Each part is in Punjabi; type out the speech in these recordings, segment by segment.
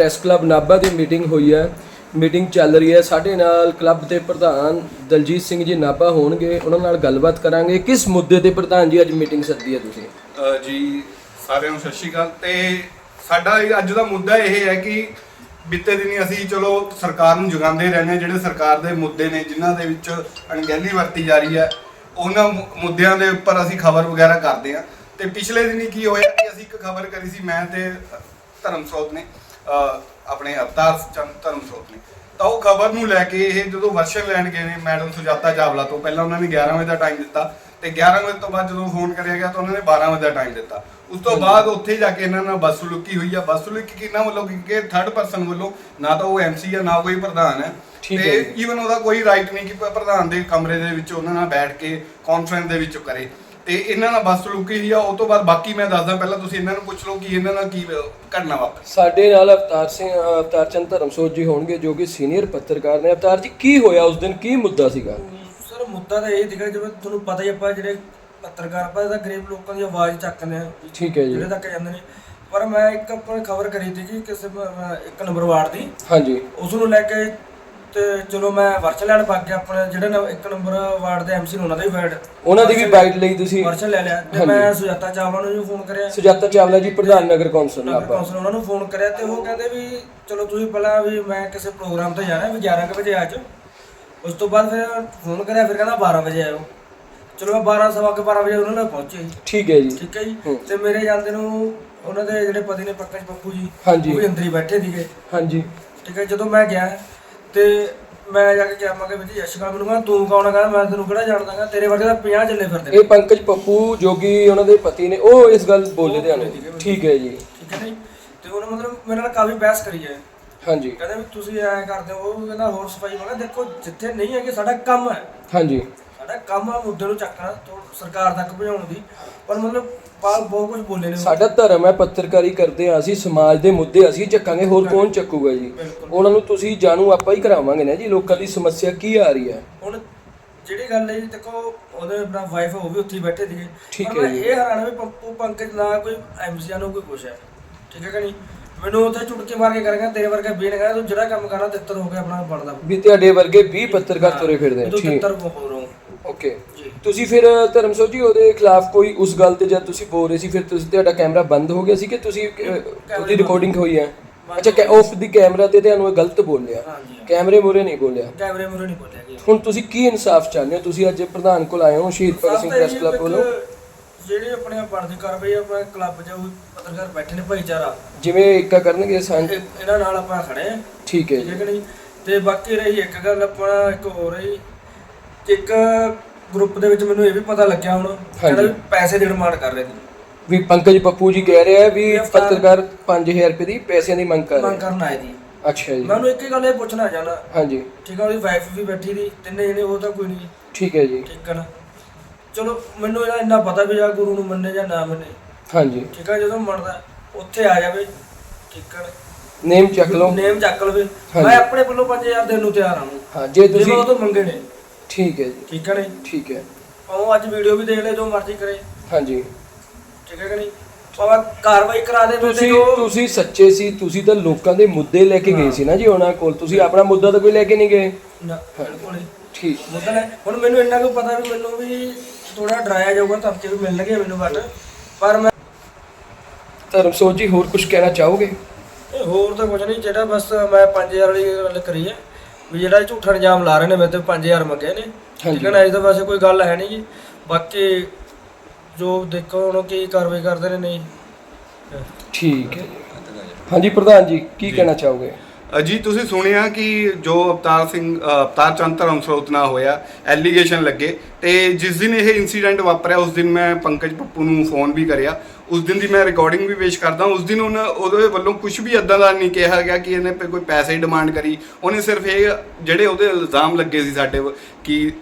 ਪ੍ਰੈਸ ਕਲੱਬ ਨਾਭਾ ਦੀ ਮੀਟਿੰਗ ਹੋਈ ਹੈ। ਮੀਟਿੰਗ ਚੱਲ ਰਹੀ ਹੈ। ਸਾਡੇ ਨਾਲ ਕਲੱਬ ਦੇ ਪ੍ਰਧਾਨ ਦਲਜੀਤ ਸਿੰਘ ਜੀ ਨਾਭਾ ਹੋਣਗੇ। ਉਹਨਾਂ ਨਾਲ ਗੱਲਬਾਤ ਕਰਾਂਗੇ। ਕਿਸ ਮੁੱਦੇ ਤੇ ਪ੍ਰਧਾਨ ਜੀ ਅੱਜ ਮੀਟਿੰਗ ਸੱਦੀ ਹੈ ਤੁਸੀਂ? ਜੀ, ਸਾਰਿਆਂ ਨੂੰ ਸਤਿ ਸ਼੍ਰੀ ਅਕਾਲ। ਤੇ ਸਾਡਾ ਅੱਜ ਦਾ ਮੁੱਦਾ ਇਹ ਹੈ ਕਿ ਬੀਤੇ ਦਿਨੀ ਅਸੀਂ ਚਲੋ ਸਰਕਾਰ ਨੂੰ ਜਗਾਉਂਦੇ ਰਹਿੰਦੇ ਹਾਂ। ਜਿਹੜੇ ਸਰਕਾਰ ਦੇ ਮੁੱਦੇ ਨੇ, ਜਿਨ੍ਹਾਂ ਦੇ ਵਿੱਚ ਅਣਗਹਿਲੀ ਵਰਤੀ ਜਾ ਰਹੀ ਹੈ, ਉਹਨਾਂ ਮੁੱਦਿਆਂ ਦੇ ਉੱਪਰ ਅਸੀਂ ਖਬਰ ਵਗੈਰਾ ਕਰਦੇ ਹਾਂ। ਤੇ ਪਿਛਲੇ ਦਿਨੀ ਕੀ ਹੋਇਆ ਕਿ ਅਸੀਂ ਇੱਕ ਖਬਰ ਕਰੀ ਸੀ, ਮੈਂ ਤੇ ਧਰਮ ਸਰੋਤ ਨੇ। ਆਪਣੇ ਅਵਤਾਰ ਚੰਦ ਧਰਮ ਸਰੋਤ ਨੇ। ਤਾਂ ਉਹ ਖਬਰ ਨੂੰ ਲੈ ਕੇ ਇਹ ਜਦੋਂ ਵਰਸ਼ਨ ਲੈਣ ਗਏ ਨੇ ਮੈਡਮ ਸੁਜਾਤਾ ਚਾਵਲਾ ਤੋਂ ਪਹਿਲਾਂ ਉਹਨਾਂ ਨੇ 11 ਵਜੇ ਦਾ ਟਾਈਮ ਦਿੱਤਾ ਤੇ 11 ਵਜੇ ਤੋਂ ਬਾਅਦ ਜਦੋਂ ਫੋਨ ਕਰਿਆ ਗਿਆ ਤਾਂ ਉਹਨਾਂ ਨੇ 12 ਵਜੇ ਦਾ ਟਾਈਮ ਦਿੱਤਾ। ਉਸ ਤੋਂ ਬਾਅਦ ਉੱਥੇ ਜਾ ਕੇ ਇਹਨਾਂ ਨਾਲ ਬਸਲੁਕੀ ਹੋਈ ਆ। ਬਸਲੁਕੀ ਕਿਹਨਾਂ ਵੱਲੋਂ? ਕਿ ਥਰਡ ਪਰਸਨ ਵੱਲੋਂ ਨਾ ਤਾਂ ਉਹ ਐਮਸੀ ਆ ਨਾ ਕੋਈ ਪ੍ਰਧਾਨ ਹੈ ਤੇ। ਈਵਨ ਉਹਦਾ ਕੋਈ ਰਾਈਟ ਨਹੀਂ ਕਿ ਪ੍ਰਧਾਨ ਦੇ ਕਮਰੇ ਦੇ ਵਿੱਚ ਉਹਨਾਂ ਨਾਲ ਬੈਠ ਕੇ ਕਾਨਫਰੰਸ ਦੇ ਵਿੱਚ ਕਰੇ। ਤੇ ਇਹਨਾਂ ਨਾਲ ਬਸਲੁਕੀ ਹੋਈ ਆ ਉਹ ਤੋਂ ਬਾਅਦ ਬਾਕੀ ਮੈਂ ਦੱਸਦਾ ਪਹਿਲਾਂ ਤੁਸੀਂ ਇਹਨਾਂ ਨੂੰ ਪੁੱਛ ਲਓ ਕਿ ਇਹਨਾਂ ਨਾਲ ਕੀ ਘਟਨਾ ਵਾਪਰੀ। ਸਾਡੇ ਨਾਲ ਅਵਤਾਰ ਸਿੰਘ ਅਵਤਾਰ ਚੰਦ ਧਰਮਸੋਤ ਜੀ ਹੋਣਗੇ ਜੋ ਕਿ ਸੀਨੀਅਰ ਪੱਤਰਕਾਰ ਨੇ। ਅਵਤਾਰ ਜੀ ਕੀ ਹੋਇਆ ਉਸ ਦਿਨ? ਕੀ ਮੁੱਦਾ ਸੀਗਾ? ਸਰ ਮੁੱਦਾ ਤਾਂ ਇਹ ਸੀਗਾ ਜਿਵੇਂ ਤੁਹਾਨੂੰ ਪਤਾ ਹੀ ਆਪਾਂ ਜਿਹੜੇ ਪੱਤਰਕਾਰ ਆਪਾਂ ਤਾਂ ਗਰੀਬ ਲੋਕਾਂ ਦੀ ਆਵਾਜ਼ ਚੱਕਦੇ ਆ ਠੀਕ ਹੈ ਜੀ। ਜਿਹੜੇ ਤੱਕ ਜਾਂਦੇ ਨੇ। ਪਰ ਮੈਂ ਇੱਕ ਆਪਣੀ ਖਬਰ ਕਰੀ ਸੀ ਕਿ ਕਿਸੇ ਇੱਕ ਨੰਬਰ ਵਾਰਡ ਦੀ ਹਾਂਜੀ। ਉਸ ਨੂੰ ਲੈ ਕੇ ਤੇ ਚਲੋ ਮੈਂ ਵਰਚ ਲੈਣ ਪਾ ਗਿਆ ਆਪਣੇ ਜਿਹੜੇ ਨ- ਇੱਕ ਨੰਬਰ ਵਾਰਡ ਦੇ ਐਮਸੀ ਨੂੰ ਉਹਨਾਂ ਦਾ ਵੀ ਵਾਰਡ ਉਹਨਾਂ ਦੀ ਵੀ ਬਾਈਟ ਲਈ ਤੁਸੀਂ? ਵਰਚ ਲੈ ਲਿਆ। ਤੇ ਮੈਂ ਸੁਜਾਤਾ ਚਾਵਲਾ ਨੂੰ ਵੀ ਫੋਨ ਕਰਿਆ। ਸੁਜਾਤਾ ਚਾਵਲਾ ਜੀ ਪ੍ਰਧਾਨ ਨਗਰ ਕੌਂਸਲ ਨਾਭਾ ਕੌਂਸਲ ਉਹਨਾਂ ਨੂੰ ਫੋਨ ਕਰਿਆ ਤੇ ਉਹ ਕਹਿੰਦੇ ਵੀ ਚਲੋ ਤੁਸੀਂ ਪਹਿਲਾਂ ਵੀ ਮੈਂ ਕਿਸੇ ਪ੍ਰੋਗਰਾਮ ਤੇ ਜਾਣਾ ਵੀ 11 ਕੁ ਵਜੇ ਆ ਜਾਓ। ਉਸ ਤੋਂ ਬਾਅਦ ਫਿਰ ਫੋਨ ਕਰਿਆ ਫਿਰ ਕਹਿੰਦਾ 12 ਵਜੇ ਆਇਓ। ਚਲੋ ਮੈਂ 12 ਸਵਾ ਕੇ 12 ਵਜੇ ਉਹਨਾਂ ਨਾਲ ਪਹੁੰਚੇ। ਠੀਕ ਹੈ ਜੀ। ਠੀਕ ਹੈ ਜੀ। ਤੇ ਮੇਰੇ ਜਾਂਦੇ ਨੂੰ ਉਹਨਾਂ ਦੇ ਜਿਹੜੇ ਪਤੀ ਨੇ ਪੰਕਜ ਪੱਪੂ ਜੀ। ਉਹ ਵੀ ਅੰਦਰ ਹੀ ਬੈਠੇ ਸੀਗੇ। ਹਾਂਜੀ। ਠੀਕ ਹੈ ਜਦੋਂ ਮੈਂ ਗਿਆ ਤੇ ਮੈਂ ਜਾ ਕੇ ਕਿਹਾ ਮੈਂ ਕਿ ਜੀ ਅਸ਼ਕਾ ਮੈਨੂੰ ਕਹਿੰਦਾ ਤੂੰ ਕੌਣ ਕਹਿੰਦਾ ਮੈਂ ਤੈਨੂੰ ਕਿਹੜਾ ਜਾਣਦਾਗਾ ਤੇਰੇ ਵਰਗੇ ਤਾਂ 50 ਚੱਲੇ ਫਿਰਦੇ ਨੇ। ਇਹ ਪੰਕਜ ਪੱਪੂ ਜੋ ਕਿ ਉਹਨਾਂ ਦੇ ਪਤੀ ਨੇ ਉਹ ਇਸ ਗੱਲ ਬੋਲੇ ਦੇ ਹਨ ਠੀਕ ਹੈ ਜੀ। ਠੀਕ ਹੈ ਨਾ ਜੀ। ਤੇ ਉਹਨੇ ਮਤਲਬ ਮੇਰੇ ਨਾਲ ਕਾਫੀ ਬਹਿਸ ਕਰੀ ਹੈ। ਹਾਂਜੀ। ਕਹਿੰਦੇ ਵੀ ਤੁਸੀਂ ਐਂ ਕਰਦੇ ਹੋ ਉਹ ਕਹਿੰਦਾ ਹੋਰ ਸਫ਼ਾਈ ਕਿਹਾ ਦੇਖੋ ਜਿੱਥੇ ਨਹੀਂ ਹੈ ਕਿ ਸਾਡਾ ਕੰਮ ਹੈ। ਹਾਂਜੀ। ਸਾਡਾ ਕੰਮ ਆ ਮੁੱਦੇ ਨੂੰ ਚੱਕਣਾ ਤੋਂ ਸਰਕਾਰ ਤੱਕ ਪਹੁੰਚਾਉਣ ਦੀ। ਪਰ ਮਤਲਬ ਬਾਹਰ ਬਹੁਤ ਕੁਝ ਬੋਲੇ ਨੇ। ਉਹ। ਸਾਡਾ ਧਰਮ ਹੈ ਪੱਤਰਕਾਰੀ ਕਰਦੇ ਆ ਅਸੀਂ ਸਮਾਜ ਦੇ ਮੁੱਦੇ ਅਸੀਂ ਚੱਕਾਂਗੇ ਹੋਰ ਕੌਣ ਚੱਕੂਗਾ ਜੀ? ਉਹਨਾਂ ਨੂੰ ਤੁਸੀਂ ਜਾਣੂ ਆਪਾਂ ਹੀ ਕਰਾਵਾਂਗੇ ਨਾ ਜੀ ਲੋਕਾਂ ਦੀ ਸਮੱਸਿਆ ਕੀ ਆ ਰਹੀ ਹੈ? ਹੁਣ ਜਿਹੜੀ ਗੱਲ ਹੈ ਜੀ ਦੇਖੋ ਉਹਦੇ ਆਪਣਾ ਵਾਈਫ ਉਹ ਵੀ ਉੱਥੇ ਹੀ ਬੈਠੇ ਸੀਗੇ। ਠੀਕ ਪਰ ਹੈ ਮੈਂ ਜੀ। ਇਹ ਹੈਰਾਨ ਵੀ ਪੰਪੂ ਪੰਕਜ ਨਾ ਕੋਈ ਐਮਸੀਆ ਨੂੰ ਕੋਈ ਕੁਛ ਹੈ ਠੀਕ ਹੈ ਕਿ ਨਹੀਂ? ਮੈਨੂੰ ਉੱਥੇ ਚੁਟਕੇ ਮਾਰ ਕੇ ਕਰਾਂਗਾ ਤੇਰੇ ਵਰਗਾ ਬੀਨ ਤੂੰ ਜਿਹੜਾ ਕੰਮ ਕਰਨਾ ਤਿੱਤਰ ਹੋ ਕੇ ਆਪਣਾ ਬਣਦਾ। ਵੀ ਤੁਹਾਡੇ ਵਰਗੇ 20 ਪੱਤਰਕਾਰ ਤੁਰੇ ਫਿਰਦੇ ਆ ਤੂੰ ਠੀਕ। ਤਿੱਤਰ ਹੋ ਰੋ। ਓਕੇ। ਜੀ ਤੁਸੀਂ ਫਿਰ ਧਰਮਸੋ ਜੀ ਉਹਦੇ ਖਿਲਾਫ ਕੋਈ ਉਸ ਗੱਲ ਤੇ ਜਦ ਤੁਸੀਂ ਬੋਲ ਰਹੇ ਸੀ ਫਿਰ ਤੁਸੀਂ ਤੁਹਾਡਾ ਕੈਮਰਾ ਬੰਦ ਹੋ ਗਿਆ ਸੀ ਕਿ ਤੁਸੀਂ ਉਹਦੀ ਰਿਕਾਰਡਿੰਗ ਹੋਈ ਹੈ? ਅੱਛਾ ਆਫ ਦੀ ਕੈਮਰਾ ਤੇ ਤੁਹਾਨੂੰ ਇਹ ਗਲਤ ਬੋਲਿਆ। ਕੈਮਰੇ ਮੂਰੇ ਨਹੀਂ ਬੋਲਿਆ। ਕੈਮਰੇ ਮੂਰੇ ਨਹੀਂ ਬੋਲਿਆ ਗਿਆ ਹੁਣ ਤੁਸੀਂ ਕੀ ਇਨਸਾਫ ਚਾਹੁੰਦੇ ਹੋ? ਤੁਸੀਂ ਅੱਜ ਪ੍ਰਧਾਨ ਕੋਲ ਆਏ ਹੋ ਸ਼ਹੀਦ ਭਗਤ ਸਿੰਘ ਪ੍ਰੈਸ ਕਲੱਬ ਵੱਲੋਂ ਜਿਹੜੀ ਆਪਣੇ ਆਪ ਬਣਦੀ ਕਾਰਵਾਈ ਆਪਣੇ ਕਲੱਬ ਉਹ ਪੱਤਰਕਾਰ ਬੈਠੇ ਨੇ ਭਾਈਚਾਰਾ। ਜਿਵੇਂ ਇੱਕਾ ਕਰਨਗੇ ਇਹ- ਇਹਨਾਂ ਨਾਲ ਆਪਾਂ ਖੜੇ ਆ। ਠੀਕ ਹੈ ਜੀ। ਹੈ ਕਿ ਤੇ ਬਾਕੀ ਰਹੀ ਇੱਕ ਗੱਲ ਆਪਣਾ ਇੱਕ ਹੋਰ ਰਹੀ। ਇੱਕ ਗਰੁੱਪ ਦੇ ਵਿੱਚ ਮੈਨੂੰ ਇਹ ਵੀ ਪਤਾ ਲੱਗਿਆ ਹੁਣ ਵੀ ਪੈਸੇ ਦੀ ਡਿਮਾਂਡ ਕਰ ਰਹੇ ਨੇ ਵੀ ਪੰਕਜ ਪੱਪੂ ਜੀ ਕਹਿ ਰਿਹਾ ਵੀ ਪੱਤਰਕਾਰ 5000 ਰੁਪਏ ਦੀ ਪੈਸਿਆਂ ਦੀ ਮੰਗ ਕਰ ਮੰਗ ਰਿਹਾ ਕਰਨ ਆਏ ਦੀ ਅੱਛਾ ਜੀ। ਮੈਂ ਉਹਨੂੰ ਇੱਕ ਹੀ ਗੱਲ ਇਹ ਪੁੱਛਣਾ ਚਾਹਣਾ ਹਾਂਜੀ। ਠੀਕ ਹੈ ਉਹਦੀ ਵਾਈਫ ਵੀ ਬੈਠੀ ਦੀ ਤਿੰਨੇ ਜਣੇ ਉਹ ਤਾਂ ਕੋਈ ਨਹੀਂ। ਠੀਕ ਹੈ ਜੀ। ਠੀਕ ਹੈ ਨਾ। ਚਲੋ ਮੈਨੂੰ ਇਹਦਾ ਇੰਨਾ ਪਤਾ ਵੀ ਜਾਂ ਗੁਰੂ ਨੂੰ ਮੰਨੇ ਜਾਂ ਨਾ ਮੰਨੇ। ਹਾਂਜੀ। ਠੀਕ ਹੈ ਜਦੋਂ ਮੰਨਦਾ ਉੱਥੇ ਆ ਜਾਵੇ। ਠੀਕ ਹੈ ਨੇਮ ਚੱਕ ਲਓ। ਨੇਮ ਚੱਕ ਲਵੇ। ਹਾਂਜੀ। ਮੈਂ ਆਪਣੇ ਵੱਲੋਂ 5000 ਦੇਣ ਨੂੰ ਤਿਆਰ ਹਾਂ ਹਾਂ ਜੇ ਜੇ ਤੁਸੀਂ ਮੈਂ ਉਹ ਤੋਂ ਮੰਗੇ ਨੇ। ਠੀਕ ਹੈ ਜੀ। ਠੀਕ ਹੈ ਨਹੀਂ? ਠੀਕ ਹੈ। ਉਹ ਅੱਜ ਵੀਡੀਓ ਵੀ ਦੇਖ ਲੈ ਜੋ ਮਰਜ਼ੀ ਕਰੇ। ਹਾਂਜੀ। ਠੀਕ ਹੈ ਕਿ ਨਹੀਂ? ਭਾਵੇਂ ਕਾਰਵਾਈ ਕਰਾ ਦੇ ਤੁਸੀਂ ਤੁਸੀਂ ਸੱਚੇ ਸੀ ਤੁਸੀਂ ਤਾਂ ਲੋਕਾਂ ਦੇ ਮੁੱਦੇ ਲੈ ਕੇ ਗਏ ਸੀ ਨਾ ਜੀ ਉਹਨਾਂ ਕੋਲ। ਤੁਸੀਂ ਆਪਣਾ ਮੁੱਦਾ ਤਾਂ ਕੋਈ ਲੈ ਕੇ ਨਹੀਂ ਗਏ? ਨਾ, ਬਿਲਕੁਲ। ਠੀਕ। ਮੁੱਦਾ ਲੈ ਹੁਣ ਮੈਨੂੰ ਇੰਨਾ ਕੁ ਪਤਾ ਵੀ ਮੈਨੂੰ ਵੀ ਥੋੜਾ ਡਰਾਇਆ ਜਾਊਗਾ ਧਮਕੀ ਵੀ ਮਿਲਣਗੇ ਮੈਨੂੰ ਵੱਟ। ਪਰ ਮੈਂ ਧਰਮਸੋਤ ਜੀ ਹੋਰ ਕੁਝ ਕਹਿਣਾ ਚਾਹੋਗੇ? ਇਹ ਹੋਰ ਤਾਂ ਕੁਝ ਨਹੀਂ ਜਿਹੜਾ ਬਸ ਮੈਂ 5000 ਵਾਲੀ ਗੱਲ ਕਰੀ ਹੈ। ਵੀ ਜਿਹੜਾ ਇਹ ਝੂਠਾ ਇਲਜ਼ਾਮ ਲਾ ਰਹੇ ਨੇ ਮੇਰੇ ਤੇ 5000 ਮੰਗੇ ਨੇ। ਠੀਕ ਹੈ ਨਾ ਇਹ ਤਾਂ ਵੈਸੇ ਕੋਈ ਗੱਲ ਹੈ ਨਹੀਂ ਜੀ। ਬਾਕੀ ਜੋ ਦੇਖੋ ਹੁਣ ਕੀ ਕਾਰਵਾਈ ਕਰਦੇ ਨੇ ਨਹੀਂ। ਠੀਕ ਹੈ। ਜੀ। ਹਾਂਜੀ ਪ੍ਰਧਾਨ ਜੀ ਕੀ ਕਹਿਣਾ ਚਾਹੋਗੇ? ਅਜੀ ਤੁਸੀਂ ਸੁਣਿਆ ਕਿ ਜੋ ਅਵਤਾਰ ਸਿੰਘ ਅਵਤਾਰ ਚੰਦ ਧਰਮ ਸਰੋਤ ਨਾਲ ਹੋਇਆ ਐਲੀਗੇਸ਼ਨ ਲੱਗੇ ਤੇ ਜਿਸ ਦਿਨ ਇਹ ਇਨਸੀਡੈਂਟ ਵਾਪਰਿਆ ਉਸ ਦਿਨ ਮੈਂ ਪੰਕਜ ਪੱਪੂ ਨੂੰ ਫੋਨ ਵੀ ਕਰਿਆ। ਉਸ ਦਿਨ ਦੀ ਮੈਂ ਰਿਕਾਰਡਿੰਗ ਵੀ ਪੇਸ਼ ਕਰਦਾ ਉਸ ਦਿਨ ਉਹਨਾਂ ਉਹਦੇ ਵੱਲੋਂ ਕੁਝ ਵੀ ਇਦਾਂ ਦਾ ਨਹੀਂ ਕਿਹਾ ਗਿਆ ਕਿ ਇਹਨੇ ਕੋਈ ਪੈਸੇ ਡਿਮਾਂਡ ਕਰੀ। ਉਹਨੇ ਸਿਰਫ ਇਹ ਜਿਹੜੇ ਉਹਦੇ ਇਲਜ਼ਾਮ ਲੱਗੇ ਸੀ ਸਾਡੇ ਕਿ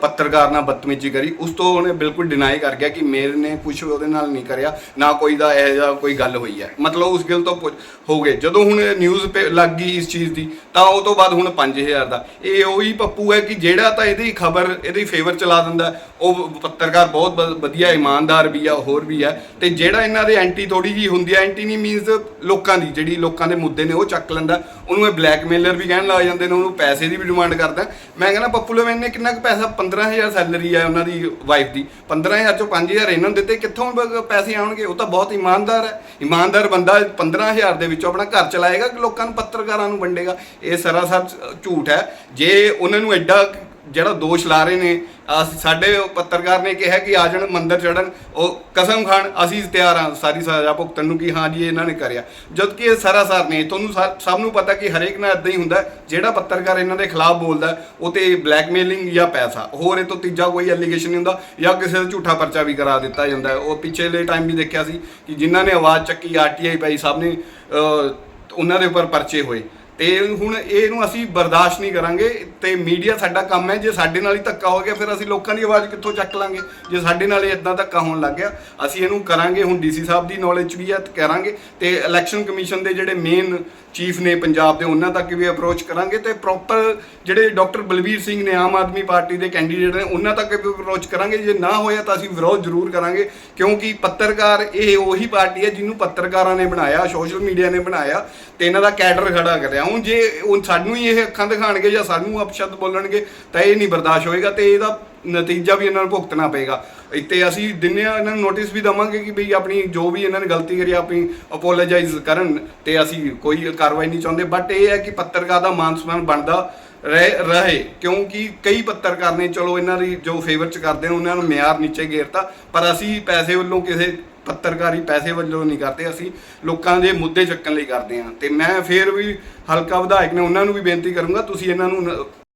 ਪੱਤਰਕਾਰ ਨਾਲ ਬਦਤਮੀਜ਼ੀ ਕਰੀ। ਉਸ ਤੋਂ ਉਹਨੇ ਬਿਲਕੁਲ ਡਿਨਾਈ ਕਰ ਗਿਆ ਕਿ ਮੇਰੇ ਨੇ ਕੁਝ ਉਹਦੇ ਨਾਲ ਨਹੀਂ ਕਰਿਆ। ਨਾ ਕੋਈ ਦਾ ਇਹੋ ਜਿਹਾ ਕੋਈ ਗੱਲ ਹੋਈ ਹੈ। ਮਤਲਬ ਉਸ ਗੱਲ ਤੋਂ ਪੁੱਛ- ਹੋ ਗਏ। ਜਦੋਂ ਹੁਣ ਨਿਊਜ਼ ਪੇ ਲੱਗ ਗਈ ਇਸ ਚੀਜ਼ ਦੀ, ਤਾਂ ਉਹ ਤੋਂ ਬਾਅਦ ਹੁਣ 5000 ਦਾ। ਇਹ ਉਹੀ ਪੱਪੂ ਹੈ ਕਿ ਜਿਹੜਾ ਤਾਂ ਇਹਦੀ ਖਬਰ, ਇਹਦੀ ਫੇਵਰ ਚਲਾ ਦਿੰਦਾ ਉਹ ਪੱਤਰਕਾਰ ਬਹੁਤ ਵ- ਵਧੀਆ, ਇਮਾਨਦਾਰ ਵੀ ਆ, ਹੋਰ ਵੀ ਹੈ ਤੇ ਜਿਹੜਾ ਜਿਹੜਾ ਇਹਨਾਂ ਦੇ ਐਂਟੀ ਥੋੜੀ ਜੀ ਹੁੰਦੀ ਹੈ ਐਂਟੀ ਨਹੀਂ ਮੀਨਸ ਲੋਕਾਂ ਦੀ, ਜਿਹੜੀ ਲੋਕਾਂ ਦੇ ਮੁੱਦੇ ਨੇ ਉਹ ਚੱਕ ਲੈਂਦਾ। ਉਹਨੂੰ ਇਹ ਬਲੈਕਮੇਲਰ ਵੀ ਕਹਿਣ ਲੱਗ ਜਾਂਦੇ ਨੇ, ਉਹਨੂੰ ਪੈਸੇ ਦੀ ਵੀ ਡਿਮਾਂਡ ਕਰਦਾ। ਮੈਂ ਕਹਿੰਦਾ, ਪੱਪੂ ਲਵੇਨ ਨੇ ਕਿੰਨਾ ਕੁ ਪੈਸਾ? 15000 ਸੈਲਰੀ ਹੈ ਉਹਨਾਂ ਦੀ ਵਾਈਫ ਦੀ। 15000 ਚੋਂ 5000 ਇਹਨਾਂ ਨੂੰ ਦਿੱਤੇ, ਕਿੱਥੋਂ ਪੈਸੇ ਆਉਣਗੇ? ਉਹ ਤਾਂ ਬਹੁਤ ਇਮਾਨਦਾਰ ਹੈ। ਇਮਾਨਦਾਰ ਬੰਦਾ 15000 ਦੇ ਵਿੱਚੋਂ ਆਪਣਾ ਘਰ ਚਲਾਏਗਾ ਕਿ ਲੋਕਾਂ ਨੂੰ ਪੱਤਰਕਾਰਾਂ ਨੂੰ ਵੰਡੇਗਾ? ਇਹ ਸਰਾਸਰ ਝੂਠ ਹੈ। ਜੇ ਉਹਨਾਂ ਨੂੰ ਐਡਾ ਜਿਹੜਾ ਦੋਸ਼ ਲਾ ਰਹੇ ਨੇ ਅਸੀਂ ਸਾਡੇ ਪੱਤਰਕਾਰ ਨੇ ਕਿਹਾ ਕਿ ਆ ਜਾਣ ਮੰਦਰ ਚੜਨ ਉਹ ਕਸਮ ਖਾਣ ਅਸੀਂ ਤਿਆਰ ਹਾਂ ਸਾਰੀ ਸਜ਼ਾ ਭੁਗਤਣ ਨੂੰ ਕਿ ਹਾਂ ਜੀ ਇਹਨਾਂ ਨੇ ਕਰਿਆ ਜਦ ਕਿ ਇਹ ਸਰਾਸਰ ਨੇ ਤੁਹਾਨੂੰ ਸਾ- ਸਭ ਨੂੰ ਪਤਾ ਕਿ ਹਰੇਕ ਨਾਲ ਇਦਾਂ ਹੀ ਹੁੰਦਾ ਹੈ। ਜਿਹੜਾ ਪੱਤਰਕਾਰ ਇਹਨਾਂ ਦੇ ਖਿਲਾਫ ਬੋਲਦਾ ਹੈ, ਉਹ ਤੇ ਬਲੈਕਮੇਲਿੰਗ ਜਾਂ ਪੈਸਾ ਹੋਰ ਇਹ ਤੋਂ ਤੀਜਾ ਕੋਈ ਐਲੀਗੇਸ਼ਨ ਨਹੀਂ ਹੁੰਦਾ ਜਾਂ ਕਿਸੇ ਦਾ ਝੂਠਾ ਪਰਚਾ ਵੀ ਕਰਾ ਦਿੱਤਾ ਜਾਂਦਾ ਹੈ। ਉਹ ਪਿਛਲੇ ਟਾਈਮ ਵੀ ਦੇਖਿਆ ਸੀ ਕਿ ਜਿਨ੍ਹਾਂ ਨੇ ਆਵਾਜ਼ ਚੱਕੀ ਆਰਟੀਆਈ ਪਾਈ ਸਭ ਨੇ ਅਹ, ਉਹਨਾਂ ਦੇ ਉੱਪਰ ਪਰਚੇ ਹੋਏ ਤੇ ਹੁਣ ਇਹਨੂੰ ਅਸੀਂ ਬਰਦਾਸ਼ਤ ਨਹੀਂ ਕਰਾਂਗੇ ਤੇ ਮੀਡੀਆ ਸਾਡਾ ਕੰਮ ਹੈ, ਜੇ ਸਾਡੇ ਨਾਲ ਹੀ ਧੱਕਾ ਹੋ ਗਿਆ, ਫਿਰ ਅਸੀਂ ਲੋਕਾਂ ਦੀ ਆਵਾਜ਼ ਕਿੱਥੋਂ ਚੱਕ ਲਾਂਗੇ? ਜੇ ਸਾਡੇ ਨਾਲ ਇਦਾਂ ਧੱਕਾ ਹੋਣ ਲੱਗ ਗਿਆ, ਅਸੀਂ ਇਹਨੂੰ ਕਰਾਂਗੇ, ਹੁਣ ਡੀਸੀ ਸਾਹਿਬ ਦੀ ਨੌਲੇਜ ਵੀ ਹੈ ਕਰਾਂਗੇ ਤੇ ਇਲੈਕਸ਼ਨ ਕਮਿਸ਼ਨ ਦੇ ਜਿਹੜੇ ਮੇਨ ਚੀਫ ਨੇ ਪੰਜਾਬ ਦੇ, ਉਹਨਾਂ ਤੱਕ ਵੀ ਅਪਰੋਚ ਕਰਾਂਗੇ ਤੇ ਪ੍ਰੋਪਰ ਜਿਹੜੇ ਡਾਕਟਰ ਬਲਬੀਰ ਸਿੰਘ ਨੇ ਆਮ ਆਦਮੀ ਪਾਰਟੀ ਦੇ ਕੈਂਡੀਡੇਟ ਨੇ, ਉਹਨਾਂ ਤੱਕ ਵੀ ਅਪਰੋਚ ਕਰਾਂਗੇ। ਜੇ ਨਾ ਹੋਇਆ ਤਾਂ ਅਸੀਂ ਵਿਰੋਧ ਜ਼ਰੂਰ ਕਰਾਂਗੇ, ਕਿਉਂਕਿ ਪੱਤਰਕਾਰ ਇਹ ਉਹੀ ਪਾਰਟੀ ਹੈ ਜਿਹਨੂੰ ਪੱਤਰਕਾਰਾਂ ਨੇ ਬਣਾਇਆ ਸੋਸ਼ਲ ਮੀਡੀਆ ਨੇ ਬਣਾਇਆ, ਤੇ ਇਹਨਾਂ ਦਾ ਕੈਡਰ ਖੜਾ ਕਰਿਆ। ਹੁਣ ਜੇ ਉਹ ਸਾਨੂੰ ਹੀ ਇਹ ਅੱਖਾਂ ਦਿਖਾਣਗੇ ਜਾਂ ਸਾਨੂੰ ਅਪਸ਼ਬਦ ਬੋਲਣਗੇ, ਤਾਂ ਇਹ ਨਹੀਂ ਬਰਦਾਸ਼ਤ ਹੋਏਗਾ ਤੇ ਇਹਦਾ ਨਤੀਜਾ ਵੀ ਇਹਨਾਂ ਨੂੰ ਭੁਗਤਣਾ ਪਏਗਾ। ਇੱਥੇ ਅਸੀਂ ਦਿੰਨੇ ਆ, ਇਹਨਾਂ ਨੂੰ ਨੋਟਿਸ ਵੀ ਦਵਾਂਗੇ ਕਿ ਵੀ ਆਪਣੀ ਜੋ ਵੀ ਇਹਨਾਂ ਨੇ ਗਲਤੀ ਕਰੀ, ਆਪਣੀ ਅਪੋਲੋਜਾਈਜ਼ ਕਰਨ ਤੇ ਅਸੀਂ ਕੋਈ ਕਾਰਵਾਈ ਨਹੀਂ ਚਾਹੁੰਦੇ। ਬਟ ਇਹ ਹੈ ਕਿ ਪੱਤਰਕਾਰ ਦਾ ਮਾਨ ਸਨਮਾਨ ਬਣਦਾ ਰਹੇ ਰਹੇ। ਕਿਉਂਕਿ ਕਈ ਪੱਤਰਕਾਰ ਨੇ, ਚਲੋ ਇਹਨਾਂ ਦੀ ਜੋ ਫੇਵਰ ਚ ਕਰਦੇ ਨੇ, ਉਹਨਾਂ ਨੂੰ ਮਿਆਰ ਨੀਚੇ ਗੇਰਤਾ ਪਰ ਅਸੀਂ ਪੈਸੇ ਵੱਲੋਂ ਕਿਸੇ ਪੱਤਰਕਾਰੀ ਪੈਸੇ ਵੱਲੋਂ ਨਹੀਂ ਕਰਦੇ, ਅਸੀਂ ਲੋਕਾਂ ਦੇ ਮੁੱਦੇ ਚੱਕਣ ਲਈ ਕਰਦੇ ਹਾਂ। ਤੇ ਮੈਂ ਫੇਰ ਵੀ ਹਲਕਾ ਵਿਧਾਇਕ ਨੇ ਉਹਨਾਂ ਨੂੰ ਵੀ ਬੇਨਤੀ ਕਰੂੰਗਾ, ਤੁਸੀਂ ਇਹਨਾਂ ਨੂੰ